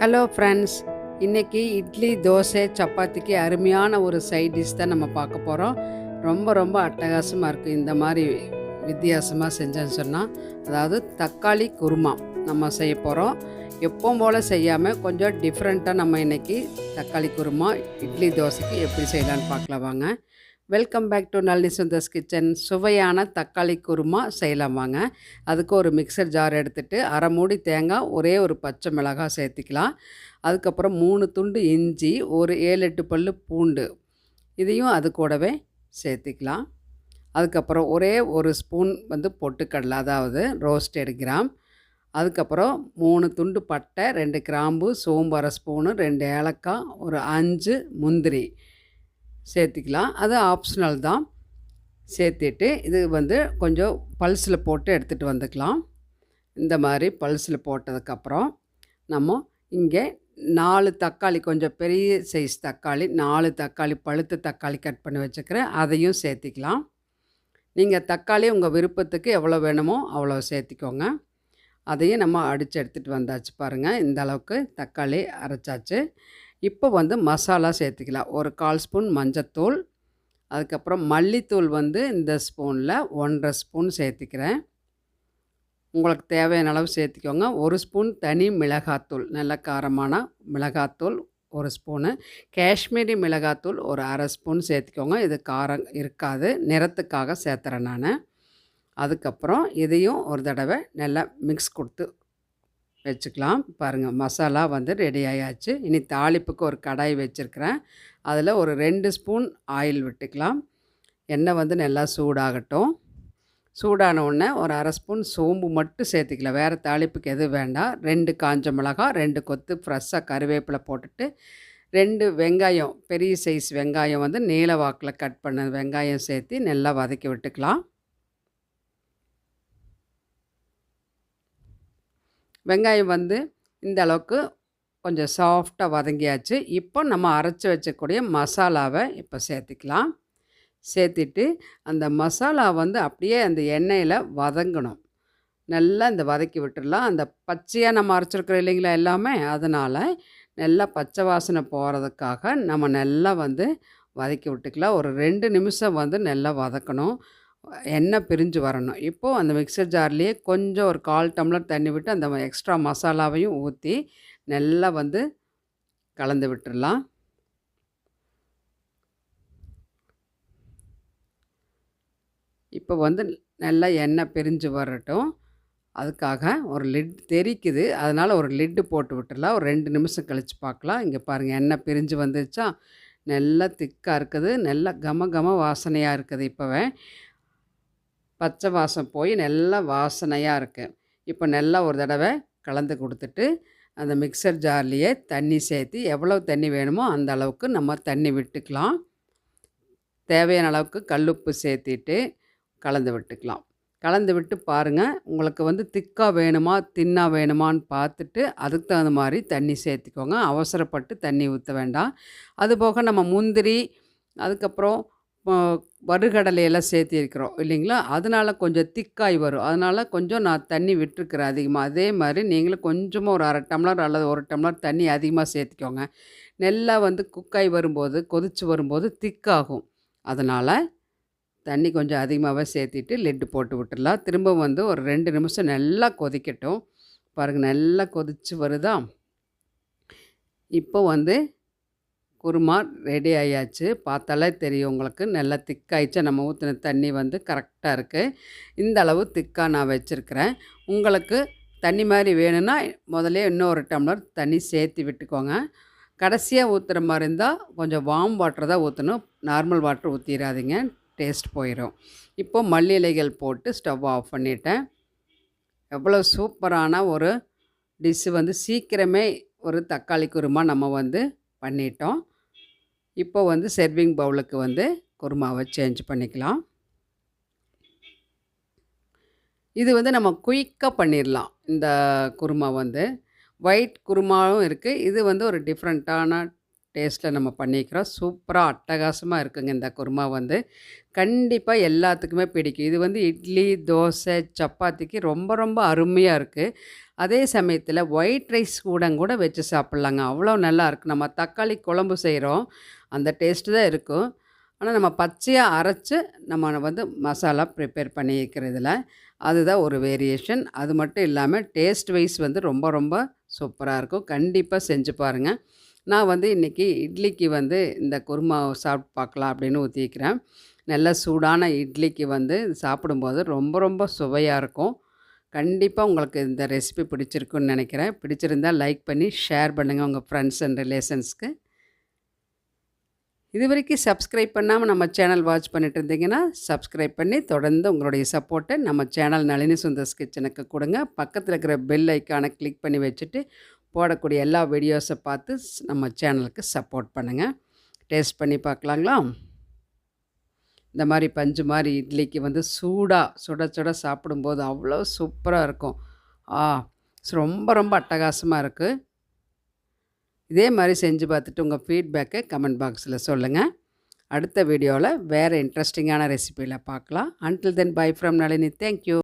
Hello friends இன்றைக்கி இட்லி தோசை சப்பாத்திக்கு அருமையான ஒரு சைட் டிஷ் தான் நம்ம பார்க்க போகிறோம் ரொம்ப ரொம்ப அட்டகாசமாக இருக்குது இந்த மாதிரி வித்தியாசமாக செஞ்சேன்னு சொன்னால் அதாவது தக்காளி குருமா நம்ம செய்ய போகிறோம் எப்பவும் போல் செய்யாமல் கொஞ்சம் டிஃப்ரெண்ட்டாக நம்ம இன்றைக்கி தக்காளி குருமா இட்லி தோசைக்கு எப்படி செய்யலான்னு பார்க்கலாம் வாங்க. Welcome back to Nalli Sundar's kitchen சுவையான தக்காளி குருமா செய்யலாம் வாங்க. அதுக்கு ஒரு மிக்சர் ஜார் எடுத்துகிட்டு அரை மூடி தேங்காய் ஒரே ஒரு பச்சை மிளகாய் சேர்த்திக்கலாம். அதுக்கப்புறம் மூணு துண்டு இஞ்சி ஒரு ஏழு எட்டு பல் பூண்டு இதையும் அது கூடவே சேர்த்திக்கலாம். அதுக்கப்புறம் ஒரே ஒரு ஸ்பூன் வந்து பொட்டுக்கடலை அதாவது ரோஸ்டட் கிராம். அதுக்கப்புறம் மூணு துண்டு பட்டை ரெண்டு கிராம்பு சோம்பு அரை ஸ்பூனு ரெண்டு ஏலக்காய் ஒரு அஞ்சு முந்திரி. சேர்த்திக்கலாம். அது ஆப்ஷனல் தான். சேர்த்திட்டு இது வந்து கொஞ்சம் பல்ஸில் போட்டு எடுத்துகிட்டு வந்துக்கலாம். இந்த மாதிரி பல்ஸில் போட்டதுக்கப்புறம் நம்ம இங்கே நாலு தக்காளி கொஞ்சம் பெரிய சைஸ் தக்காளி நாலு தக்காளி பழுத்த தக்காளி கட் பண்ணி வச்சுக்கிறேன் அதையும் சேர்த்திக்கலாம். நீங்கள் தக்காளி உங்கள் விருப்பத்துக்கு எவ்வளோ வேணுமோ அவ்வளோ சேர்த்திக்கோங்க. அதையும் நம்ம அடித்து எடுத்துகிட்டு வந்தாச்சு பாருங்கள் இந்த அளவுக்கு தக்காளி அரைச்சாச்சு. இப்போ வந்து மசாலா சேர்த்துக்கலாம். ஒரு கால் ஸ்பூன் மஞ்சத்தூள் அதுக்கப்புறம் மல்லித்தூள் வந்து இந்த ஸ்பூனில் ஒன்றரை ஸ்பூன் சேர்த்திக்கிறேன். உங்களுக்கு தேவையான அளவு சேர்த்திக்கோங்க. ஒரு ஸ்பூன் தனி மிளகாத்தூள் நல்ல காரமான மிளகாத்தூள் ஒரு ஸ்பூனு. காஷ்மீரி மிளகாத்தூள் ஒரு அரை ஸ்பூன் சேர்த்திக்கோங்க. இது காரம் இருக்காது. நிறத்துக்காக சேர்த்துறேன் நான். அதுக்கப்புறம் இதையும் ஒரு தடவை நல்லா மிக்ஸ் கொடுத்து வச்சுக்கலாம். பாருங்கள் மசாலா வந்து ரெடி ஆயாச்சு. இனி தாளிப்புக்கு ஒரு கடாய் வச்சுருக்கிறேன். அதில் ஒரு ரெண்டு ஸ்பூன் ஆயில் விட்டுக்கலாம். எண்ணெய் வந்து நல்லா சூடாகட்டும். சூடான உடனே ஒரு அரை ஸ்பூன் சோம்பு மட்டும் சேர்த்துக்கலாம். வேறு தாளிப்புக்கு எதுவும் வேண்டாம். ரெண்டு காஞ்ச மிளகா ரெண்டு கொத்து ஃப்ரெஷ்ஷாக கருவேப்பிலை போட்டுட்டு ரெண்டு வெங்காயம் பெரிய சைஸ் வெங்காயம் வந்து நீல வாக்கில் கட் பண்ண வெங்காயம் சேர்த்து நல்லா வதக்கி விட்டுக்கலாம். வெங்காயம் வந்து இந்த அளவுக்கு கொஞ்சம் சாஃப்டாக வதங்கியாச்சு. இப்போ நம்ம அரைச்சி வச்சக்கூடிய மசாலாவை இப்போ சேர்த்துக்கலாம். சேர்த்துட்டு அந்த மசாலா வந்து அப்படியே அந்த எண்ணெயில் வதங்கணும். நல்லா இந்த வதக்கி விட்டுடலாம். அந்த பச்சையாக நம்ம அரைச்சிருக்கிறோம் இல்லைங்களா எல்லாமே? அதனால் நல்லா பச்சை வாசனை போகிறதுக்காக நம்ம நல்லா வந்து வதக்கி விட்டுக்கலாம். ஒரு ரெண்டு நிமிஷம் வந்து நல்லா வதக்கணும். எண்ணெய் பிரிஞ்சு வரணும். இப்போது அந்த மிக்சர் ஜார்லேயே கொஞ்சம் ஒரு கால் டம்ளர் தண்ணி விட்டு அந்த எக்ஸ்ட்ரா மசாலாவையும் ஊற்றி நல்லா வந்து கலந்து விட்டுடலாம் இப்போ வந்து நல்லா எண்ணெய் பிரிஞ்சு வரட்டும். அதுக்காக ஒரு லிட் தெரிக்குது. அதனால் ஒரு லிட்டு போட்டு விட்டுடலாம் ஒரு ரெண்டு நிமிஷம் கழித்து பார்க்கலாம். இங்கே பாருங்கள் எண்ணெய் பிரிஞ்சு வந்துருச்சா? நல்லா திக்காக இருக்குது. நல்லா கம கம வாசனையாக இருக்குது இப்போவே. பச்சை வாசம் போய் நல்லா வாசனையாக இருக்குது இப்போ நல்லா ஒரு தடவை கலந்து கொடுத்துட்டு அந்த மிக்சர் ஜார்லேயே தண்ணி சேர்த்து எவ்வளோ தண்ணி வேணுமோ அந்த அளவுக்கு நம்ம தண்ணி விட்டுக்கலாம். தேவையான அளவுக்கு கல்லுப்பு சேர்த்திட்டு கலந்து விட்டுக்கலாம். கலந்து விட்டு பாருங்கள் உங்களுக்கு வந்து திக்காக வேணுமா தின்னாக வேணுமான்னு பார்த்துட்டு அதுக்கு தகுந்த மாதிரி தண்ணி சேர்த்திக்கோங்க. அவசரப்பட்டு தண்ணி ஊற்ற வேண்டாம். அதுபோக நம்ம முந்திரி அதுக்கப்புறம் வறுகடலையெல்லாம் சேர்த்திருக்கிறோம் இல்லைங்களா? அதனால் கொஞ்சம் திக்காய் வரும். அதனால் கொஞ்சம் நான் தண்ணி விட்டுருக்குறேன் அதிகமாக அதே மாதிரி நீங்களும் கொஞ்சமாக ஒரு அரை டம்ளர் அல்லது ஒரு டம்ளர் தண்ணி அதிகமாக சேர்த்திக்கோங்க. நல்லா வந்து குக்காய் வரும்போது கொதித்து வரும்போது திக்காகும். அதனால் தண்ணி கொஞ்சம் அதிகமாகவே சேர்த்திட்டு லெட்டு போட்டு விட்டுடலாம். திரும்ப வந்து ஒரு ரெண்டு நிமிஷம் நல்லா கொதிக்கட்டும். பாருங்கள் நல்லா கொதித்து வருதா? இப்போ வந்து குருமா ரெடி ஆயாச்சு. பார்த்தாலே தெரியும் உங்களுக்கு. நல்லா திக்காயிடுச்சு நம்ம ஊற்றின தண்ணி வந்து கரெக்டாக இருக்குது இந்த அளவு திக்காக நான் வச்சுருக்கிறேன். உங்களுக்கு தண்ணி மாதிரி வேணும்னா முதல்ல இன்னொரு டம்ளர் தண்ணி சேர்த்து விட்டுக்கோங்க. கடைசியாக ஊற்றுற மாதிரி இருந்தால் கொஞ்சம் வார்ம் வாட்டர் தான் ஊற்றணும் நார்மல் வாட்டர் ஊற்றிடாதீங்க டேஸ்ட் போயிடும் இப்போது மல்லி இலைகள் போட்டு ஸ்டவ் ஆஃப் பண்ணிட்டேன். எவ்வளோ சூப்பரான ஒரு டிஷ்ஷு வந்து சீக்கிரமே ஒரு தக்காளி குருமா நம்ம வந்து பண்ணிட்டோம். இப்போ வந்து செர்விங் பவுலுக்கு வந்து குருமாவை சேஞ்ச் பண்ணிக்கலாம். இது வந்து நம்ம குயிக்காக பண்ணிடலாம் இந்த குருமா வந்து. ஒயிட் குருமாவும் இருக்குது இது வந்து ஒரு டிஃப்ரெண்ட்டான டேஸ்ட்டில் நம்ம பண்ணிக்கிறோம். சூப்பராக அட்டகாசமாக இருக்குங்க இந்த குருமா வந்து. கண்டிப்பாக எல்லாத்துக்குமே பிடிக்கும். இது வந்து இட்லி தோசை சப்பாத்திக்கு ரொம்ப ரொம்ப அருமையாக இருக்குது அதே சமயத்தில் ஒயிட் ரைஸ் கூட கூட வச்சு சாப்பிட்லாங்க. அவ்வளோ நல்லாயிருக்கு நம்ம தக்காளி குழம்பு செய்கிறோம் அந்த டேஸ்ட்டு தான் இருக்கும். ஆனால் நம்ம பச்சையாக அரைச்சு நம்ம வந்து மசாலா ப்ரிப்பேர் பண்ணிக்கிறதுல அதுதான் ஒரு வேரியேஷன் அது மட்டும் இல்லாமல் டேஸ்ட் வைஸ் வந்து ரொம்ப ரொம்ப சூப்பராக இருக்கும். கண்டிப்பாக செஞ்சு பாருங்கள் நான் வந்து இன்றைக்கி இட்லிக்கு வந்து இந்த குருமா சாப்பிட்டு பார்க்கலாம் அப்படின்னு ஊற்றிக்கிறேன் நல்ல சூடான இட்லிக்கு வந்து சாப்பிடும்போது ரொம்ப ரொம்ப சுவையாக இருக்கும். கண்டிப்பாக உங்களுக்கு இந்த ரெசிபி பிடிச்சிருக்குன்னு நினைக்கிறேன். பிடிச்சிருந்தால் லைக் பண்ணி ஷேர் பண்ணுங்கள் உங்கள் ஃப்ரெண்ட்ஸ் அண்ட் ரிலேஷன்ஸ்க்கு. இது வரைக்கும் சப்ஸ்கிரைப் பண்ணாமல் நம்ம சேனல் வாட்ச் பண்ணிட்டு இருந்தீங்கன்னா சப்ஸ்கிரைப் பண்ணி தொடர்ந்து உங்களுடைய சப்போர்ட்டை நம்ம சேனல் நளினி சுந்தர்ஸ் கிச்சனுக்கு கொடுங்க. பக்கத்தில் இருக்கிற பெல் ஐக்கானை கிளிக் பண்ணி வச்சுட்டு போடக்கூடிய எல்லா வீடியோஸை பார்த்து நம்ம சேனலுக்கு சப்போர்ட் பண்ணுங்கள் டேஸ்ட் பண்ணி பார்க்கலாங்களா? இந்த மாதிரி பஞ்சு மாதிரி இட்லிக்கு வந்து சூடாக சுட சுட சாப்பிடும்போது அவ்வளோ சூப்பராக இருக்கும். ஆ ரொம்ப ரொம்ப அட்டகாசமாக இருக்குது இதே மாதிரி செஞ்சு பார்த்துட்டு உங்கள் ஃபீட்பேக்கை கமெண்ட் பாக்ஸில் சொல்லுங்கள் அடுத்த வீடியோவில் வேறு இன்ட்ரெஸ்டிங்கான ரெசிபியில் பார்க்கலாம். Until then bye from Nalini. Thank you